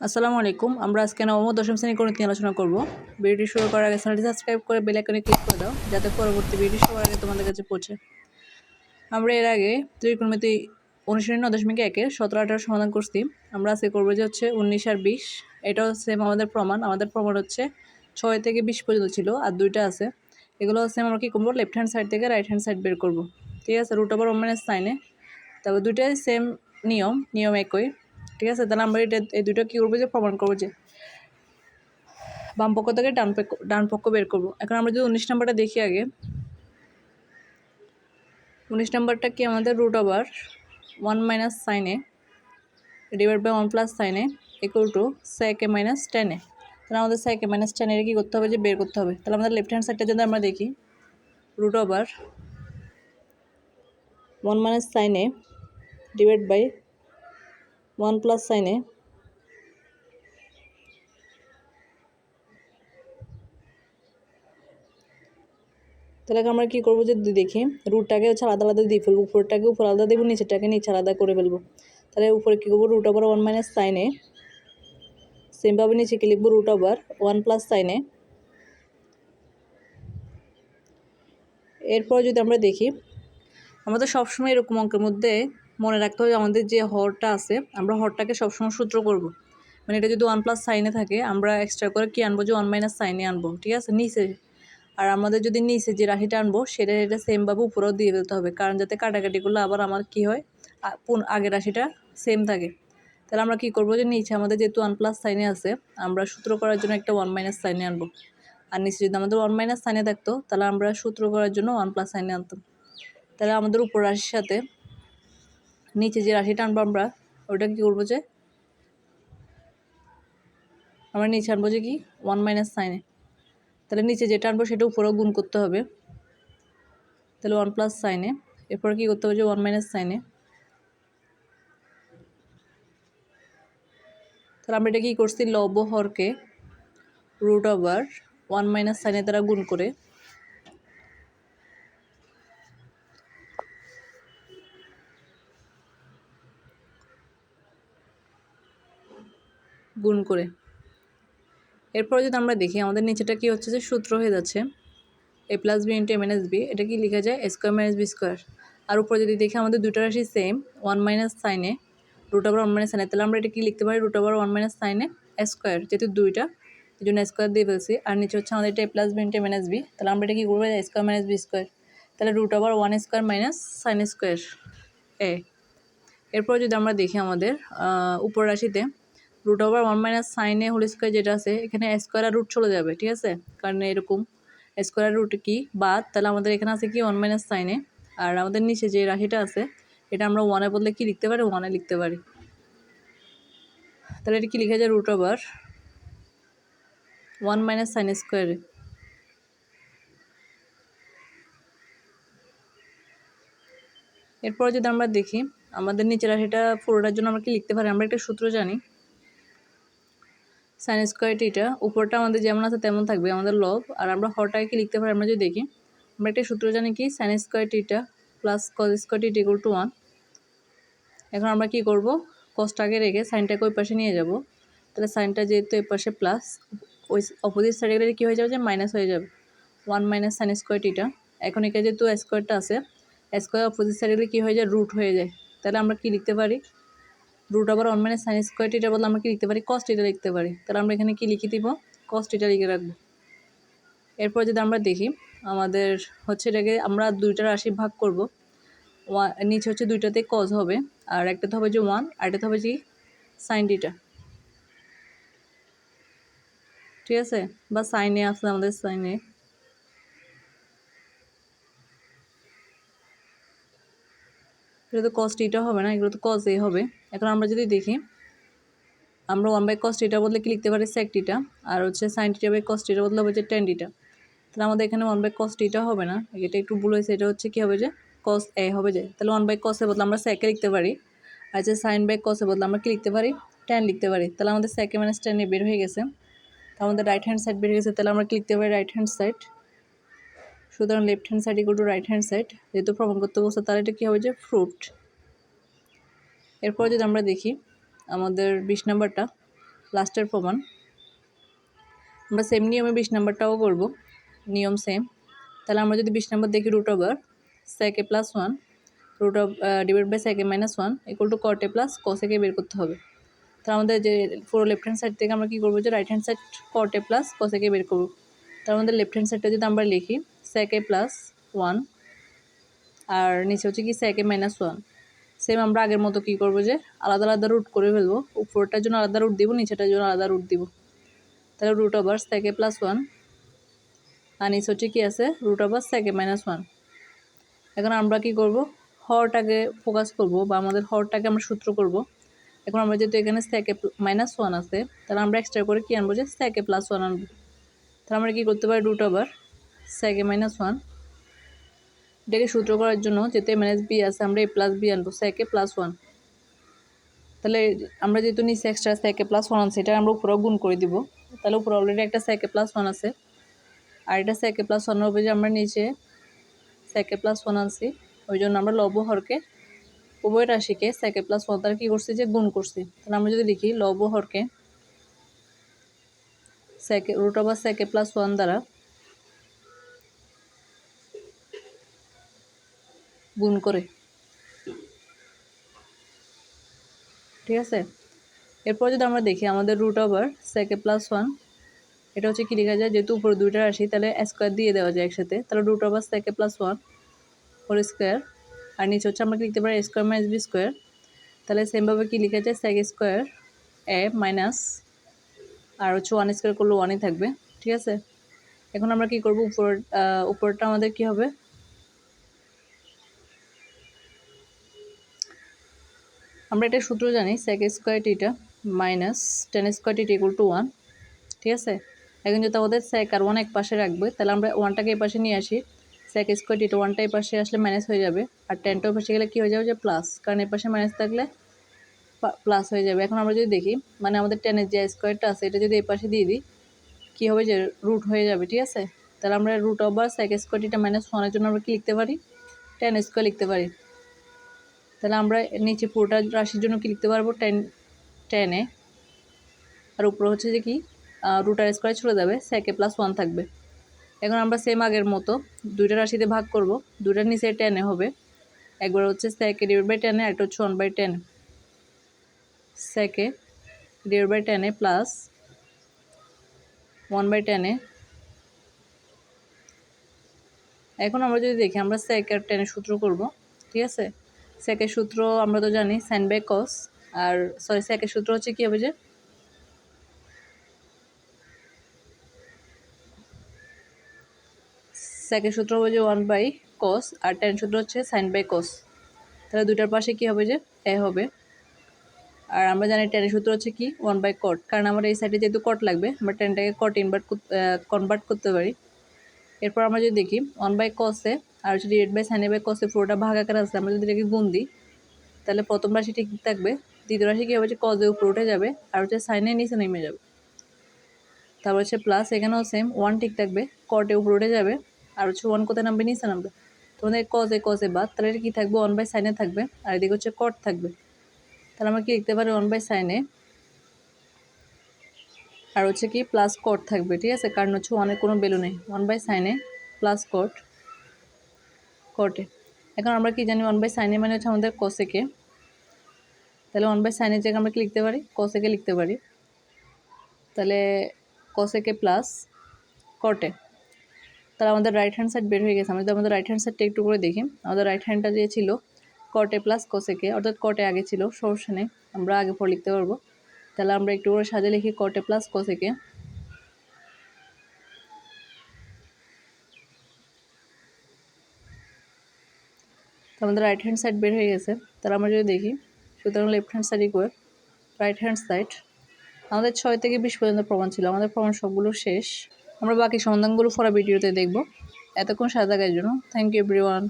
আসসালামু আলাইকুম। আমরা আজকে নবম দশম শ্রেণি গণিত নিয়ে আলোচনা করব। ভিডিওটি শুরু করার আগে চ্যানেলটি সাবস্ক্রাইব করে বেল আইকনে ক্লিক করে দাও, যাতে পরবর্তী ভিডিও সবার আগে তোমাদের কাছে পৌঁছে। আমরা এর আগে ত্রিকোণমিতি অনুশীলনী দশমিক একে সতেরো আঠারো সমাধান করছি। আমরা আজকে করব যে হচ্ছে উনিশ আর বিশ। এটাও সেম আমাদের প্রমাণ। আমাদের প্রমাণ হচ্ছে ছয় থেকে বিশ পর্যন্ত ছিল আর দুইটা আছে। এগুলো সেম আমরা কী করব? লেফট হ্যান্ড সাইড থেকে রাইট হ্যান্ড সাইড বের করব। ঠিক আছে? রুট ওভার ওমেনের সাইনে তারপর দুইটাই সেম নিয়ম নিয়ম একই। ঠিক আছে? তাহলে আমরা এটা, এই দুটো কী করব যে, প্রমাণ করব যে, বাম পক্ষ থেকে ডান পক্ষ ডান পক্ষ বের করব। এখন আমরা যদি উনিশ নাম্বারটা দেখি আগে। উনিশ নাম্বারটা কি আমাদের রুট ওভার ওয়ান মাইনাস সাইনে ডিভাইড বাই ওয়ান প্লাস সাইনে ইকুয়াল টু স্যাকে মাইনাস টেনে তাহলে আমাদের স্যাকে মাইনাস টেনের কী করতে হবে? যে, বের করতে হবে। তাহলে আমাদের লেফট হ্যান্ড সাইডটা যদি আমরা দেখি রুট ওভার ওয়ান মাইনাস সাইনে ডিভাইড বাই ওয়ান প্লাস সাইনে। তাহলে আমরা কী করব যে দেখি। রুটটাকে হচ্ছে আলাদা আলাদা দিয়ে ফেলব উপরটাকে উপর আলাদা দেবো, নিচেরটাকে নিচে আলাদা করে ফেলব। তাহলে উপরে কী করব? রুট ওভার ওয়ান মাইনাস সাইনে। সেমভাবে নিচে কি লিখব? রুট ওভার ওয়ান প্লাস সাইনে। এরপর যদি আমরা দেখি, আমাদের সবসময় এরকম অঙ্কের মধ্যে মনে রাখতে হবে আমাদের যে হরটা আছে, আমরা হরটাকে সবসময় সূত্র করব। মানে এটা যদি ওয়ান প্লাস সাইনে থাকে, আমরা এক্সট্রা করে কি আনব যে ওয়ান মাইনাস সাইনে আনব, ঠিক আছে? নিচে। আর আমাদের যদি নিচে যে রাশিটা আনব, সেটা এটা সেমভাবে উপরেও দিয়ে দিতে হবে, কারণ যাতে কাটাকাটি করলে আবার আমার কি হয়? আগের রাশিটা সেম থাকে। তাহলে আমরা কি করব যে নিচে আমাদের যেহেতু ওয়ান প্লাস সাইনে আছে, আমরা সূত্র করার জন্য একটা ওয়ান মাইনাস সাইনে আনব। আর নিচে যদি আমাদের ওয়ান মাইনাস সাইনে থাকতো, তাহলে আমরা সূত্র করার জন্য ওয়ান প্লাস সাইনে আনতাম। তাহলে আমাদের উপর রাশির সাথে নিচে যে রাশিটা আনব আমরা, ওটা কী করব যে? আমরা নিচে আনব যে কি? ওয়ান মাইনাস সাইনে তাহলে নিচে যেটা আনব সেটা উপরেও গুণ করতে হবে। তাহলে ওয়ান প্লাস সাইনে এরপর কী করতে হবে যে ওয়ান মাইনাস সাইনে তাহলে আমরা এটা কী করছি? লব হরকে রুট ওভার ওয়ান মাইনাস সাইনে দ্বারা গুণ করে গুণ করে। এরপরে যদি আমরা দেখি, আমাদের নিচেটা কি হচ্ছে যে সূত্র হয়ে যাচ্ছে। A plus B into M N S B এটা কি লেখা যায়? স্কোয়ার মাইনাস বি স্কোয়ার আর উপরে যদি দেখি, আমাদের দুটো রাশি সেম ওয়ান মাইনাস সাইনে রুট ওভার ওয়ান মাইনাস সাইনে তাহলে আমরা এটা কি লিখতে পারি? রুট ওভার ওয়ান মাইনাস সাইনে স্কোয়ার যেহেতু দুইটা এই জন্য স্কোয়ার দিয়ে ফেলছি। আর নিচে হচ্ছে আমাদের এটা A plus B into S B তাহলে আমরা এটা কি করব? স্কোয়ার মাইনাস বি স্কোয়ার তাহলে root over one square minus sine square A এরপর যদি আমরা দেখি আমাদের উপর রাশিতে রুট ওভার ওয়ান মাইনাস সাইনে হোল স্কোয়ার যেটা আছে, এখানে স্কোয়ার রুট চলে যাবে, ঠিক আছে? কারণ এরকম স্কোয়ার রুট কি? বাদ, তাহলে আমাদের এখানে আছে কি? ওয়ান মাইনাস সাইনে আর আমাদের নিচে যে রাশিটা আছে, এটা আমরা ওয়ানে বললে কি লিখতে পারি? ওয়ানে লিখতে পারি। তাহলে এটা কি লিখা যায়? Root over one minus sine স্কোয়ারে এরপর যদি আমরা দেখি, আমাদের নিচের রাশিটা পুরোটার জন্য আমরা কি লিখতে পারি? আমরা একটা সূত্র জানি। সাইন স্কোয়ার টিটা উপরটা আমাদের যেমন আছে তেমন থাকবে, আমাদের লব আর আমরা হরটাকে কি লিখতে পারি আমরা যদি দেখি, আমরা একটা সূত্র জানি কি sine square theta plus cos square theta equal to one এখন আমরা কি করব কসটাকে রেখে সাইনটাকে ওই পাশে নিয়ে যাব, তাহলে সাইনটা যেহেতু এ পাশে প্লাস ওই অপোজিট সাইডে গেলে কী হয়ে যাবে যে মাইনাস হয়ে যাবে one minus sine square theta এখন এখানে যেহেতু স্কোয়ারটা আছে স্কোয়ার অপোজিট সাইডে গেলে কী হয়ে যায় রুট হয়ে যায়, তাহলে আমরা কি লিখতে পারি? রুট আবার ওয়ান মাইনাস সাইন স্কোয়ার টিটার বদলে আমরা কি লিখতে পারি? কস্ট এটা লিখতে পারি। তাহলে আমরা এখানে কি লিখে দিব? কস্ট এটা লিখে রাখব। এরপর যদি আমরা দেখি, আমাদের হচ্ছে এটাকে আমরা দুইটা রাশি ভাগ করব। ওয়ান নিচে হচ্ছে দুইটাতে কজ হবে, আর একটাতে হবে যে ওয়ান আর একটাতে হবে যে সাইন টিটা ঠিক আছে? বা সাইনে আছে আমাদের সাইনে এটা তো কস্ট এটা হবে না, এগুলো তো কজ এ হবে। এখন আমরা যদি দেখি, আমরা ওয়ান বাই কস্ট এটা বদলে কি লিখতে পারি? স্যাক টিটা আর হচ্ছে সাইন টিটা বাই কস্ট এটা বদলে হবে যে তাহলে আমাদের এখানে ওয়ান বাই কস্ট এটা হবে না। এটা একটু ভুল হয়েছে, এটা হচ্ছে কী হবে যে কস এ হবে যে। তাহলে ওয়ান বাই কসের বদলে আমরা স্যাকে লিখতে পারি। আর যে সাইন বাই কসের বদলে আমরা কি লিখতে পারি? টেন লিখতে পারি। তাহলে আমাদের স্যাকে মাইনাস টেনে বের হয়ে গেছে। তো আমাদের রাইট হ্যান্ড সাইড বের হয়ে গেছে। তাহলে আমরা কি লিখতে পারি? রাইট হ্যান্ড সাইড সুতরাং left hand side equal to right hand side যেহেতু প্রমাণ করতে বলছে তাহলে এটা কী হবে যে ফ্রুট এরপর যদি আমরা দেখি আমাদের বিশ নাম্বারটা লাস্টের প্রমাণ আমরা সেম নিয়মে বিশ নাম্বারটাও করব নিয়ম সেম তাহলে আমরা যদি বিশ নাম্বার দেখি রুট ওভার সেকে plus one root of divide by সেকে minus one equal to কটে plus কসেকে বের করতে হবে তাহলে আমাদের যে পুরো লেফট হ্যান্ড সাইড থেকে আমরা কী করব যে রাইট হ্যান্ড সাইড কটে প্লাস কসেকে বের করব তার আমাদের লেফট হ্যান্ড সাইডটা যদি আমরা লিখি সেকে প্লাস ওয়ান আর নিচে হচ্ছে কি সেকে মাইনাস ওয়ান সেম আমরা আগের মতো কী করব যে আলাদা আলাদা রুট করে ফেলব, উপরটার জন্য আলাদা রুট দিব নিচেটার জন্য আলাদা রুট দিব। তাহলে রুট ওভার সেকে প্লাস ওয়ান আর নিচে হচ্ছে কী আছে রুট ওভার সেকে মাইনাস ওয়ান এখন আমরা কি করব? হরটাকে ফোকাস করব বা আমাদের হরটাকে আমরা সূত্র করব। এখন আমরা যেহেতু এখানে স্যাকে মাইনাস ওয়ান আছে, তাহলে আমরা এক্সট্রা করে কী আনব যে স্যাকে প্লাস ওয়ান আনব। তাহলে আমরা কী করতে পারি রুট ওভার স্যাকে মাইনাস ওয়ান এটাকে সূত্র করার জন্য যেহেতু মাইনাস বি আছে, আমরা এ প্লাস বি আনব স্যাকে প্লাস ওয়ান তাহলে আমরা যেহেতু নিচে এক্সট্রা স্যাকে প্লাস ওয়ান আছে এটা আমরা উপরেও গুণ করে দিব। তাহলে উপরে অলরেডি একটা স্যাকে প্লাস ওয়ান আছে। আর এটা স্যাকে প্লাস ওয়ান হবে যে আমরা নিচে স্যাকে প্লাস ওয়ান আনছি, ওই জন্য আমরা লব হরকে উভয় রাশিকে স্যাকে প্লাস ওয়ান তারা কী করছি যে গুণ করছি। তাহলে আমরা যদি লিখি লব হরকে স্যাকে রুট ওভার স্যাকে প্লাস ওয়ান দ্বারা গুণ করে। ঠিক আছে? এরপর যদি আমরা দেখি আমাদের রুট ওভার সেকে প্লাস ওয়ান এটা হচ্ছে কী লেখা যায়? যেহেতু উপরে দুইটা রাশি, তাহলে স্কোয়ার দিয়ে দেওয়া যায় একসাথে। তাহলে রুট ওভার সেকে প্লাস ওয়ান হোল স্কোয়ার আর নিচে হচ্ছে আমরা লিখতে পারি? স্কোয়ার মাইনাস বি স্কোয়ার তাহলে সেমভাবে কী লেখা যায়? সেক স্কোয়ার এ মাইনাস আর হচ্ছে ওয়ান স্কোয়ার করলে ওয়ানই থাকবে। ঠিক আছে? এখন আমরা কি করব? উপর উপরটা আমাদের কি হবে? আমরা এটা সূত্র জানি sec square theta minus tan square theta equal to one ঠিক আছে? এখন যদি আমাদের সেক আর ওয়ান এক পাশে রাখবে, তাহলে আমরা ওয়ানটাকে এই পাশে নিয়ে আসি। সেক স্কোয়ার টিটা ওয়ানটা এই পাশে আসলে মাইনাস হয়ে যাবে, আর টেনটা পাশে গেলে কী হয়ে যাবে? যে প্লাস কারণ এই পাশে মাইনাস থাকলে প্লাস হয়ে যাবে। এখন আমরা যদি দেখি মানে আমাদের টেনের যে স্কোয়ারটা আছে, এটা যদি এই পাশে দিয়ে দিই, কী হবে যে রুট হয়ে যাবে, ঠিক আছে? তাহলে আমরা root over sec square theta minus ওয়ানের জন্য আমরা কী লিখতে পারি? টেন স্কোয়ার লিখতে পারি। তাহলে আমরা নিচে পুরোটা রাশির জন্য কি লিখতে পারব? টেন, টেনে আর উপরে হচ্ছে যে কি? রুটার স্কোয়ার চলে যাবে। সেকে প্লাস ওয়ান থাকবে। এখন আমরা সেম আগের মতো দুইটা রাশিতে ভাগ করব। দুইটার নিচে টেনে হবে। একবার হচ্ছে সেকে ডিভাইড বাই টেনে একটা হচ্ছে one by tan sec A divide by tan A plus one by tan A এখন আমরা যদি দেখি, আমরা সেকের টেনে সূত্র করব। ঠিক আছে? সেকের সূত্র আমরা তো জানি সাইন বাই কস আর সরি সেকের সূত্র হচ্ছে কী হবে যে? সেকের সূত্র হবে যে ওয়ান বাই কস আর টেন সূত্র হচ্ছে সাইন বাই কস তাহলে দুটার পাশে কি হবে যে? এ হবে। আর আমরা জানি টেনের সূত্র হচ্ছে কি? ওয়ান বাই কট কারণ আমার এই সাইডে যেহেতু কট লাগবে, আমরা টেনটাকে কট ইনভার্ট কনভার্ট করতে পারি। এরপর আমরা যদি দেখি ওয়ান বাই কসে আর যদি এইট বাই সাইনে বাই কসে পুরোটা ভাগ আকার আছে, আমরা যদি এটাকে গুণ দিই, তাহলে প্রথম রাশি ঠিক থাকবে? দ্বিতীয় রাশি কী হবে? যে কজে উপরে উঠে যাবে আর হচ্ছে সাইনে নিচে নেমে যাবে। তারপর হচ্ছে প্লাস এখানেও সেম ওয়ান ঠিক থাকবে কটে উপরে উঠে যাবে আর হচ্ছে ওয়ান কোথায় নামবে? নিচে নামবে। তোমাদের কজে কজে বাদ, তাহলে এটা কী থাকবে? ওয়ান বাই সাইনে থাকবে আর এদিকে হচ্ছে কট থাকবে। তাহলে আমরা কি লিখতে পারি? ওয়ান বাই সাইনে আর হচ্ছে কি প্লাস কট থাকবে, ঠিক আছে? কারণ হচ্ছে ওয়ানের কোনো বেলু নেই। ওয়ান বাই সাইনে প্লাস কট কটে এখন আমরা কি জানি ওয়ান বাই সাইনে মানে হচ্ছে আমাদের কসেকে। তাহলে ওয়ান বাই সাইনের জায়গায় আমরা কি লিখতে পারি? কসেকে লিখতে পারি। তাহলে কসেকে প্লাস কটে তাহলে আমাদের রাইট হ্যান্ড সাইড বের হয়ে গেছে। আমরা যদি আমাদের রাইট হ্যান্ড সাইডটা একটু করে দেখি, আমাদের রাইট হ্যান্ডটা যে ছিল কটে প্লাস কসেকে, অর্থাৎ কটে আগে ছিল, সমস্যা নেই, আমরা আগে পর লিখতে পারব। তাহলে আমরা একটু করে সাজে লিখি কটে প্লাস কসেকে। তো আমাদের রাইট হ্যান্ড সাইড বের হয়ে গেছে। তাহলে আমরা যদি দেখি, সুতরাং left hand side equal right hand side আমাদের ছয় থেকে বিশ পর্যন্ত প্রমাণ ছিল। আমাদের প্রমাণ সবগুলো শেষ। আমরা বাকি সমাধানগুলো ফরা ভিডিওতে দেখব। এতক্ষণ সাদা জন্য থ্যাংক ইউ এভরিওয়ান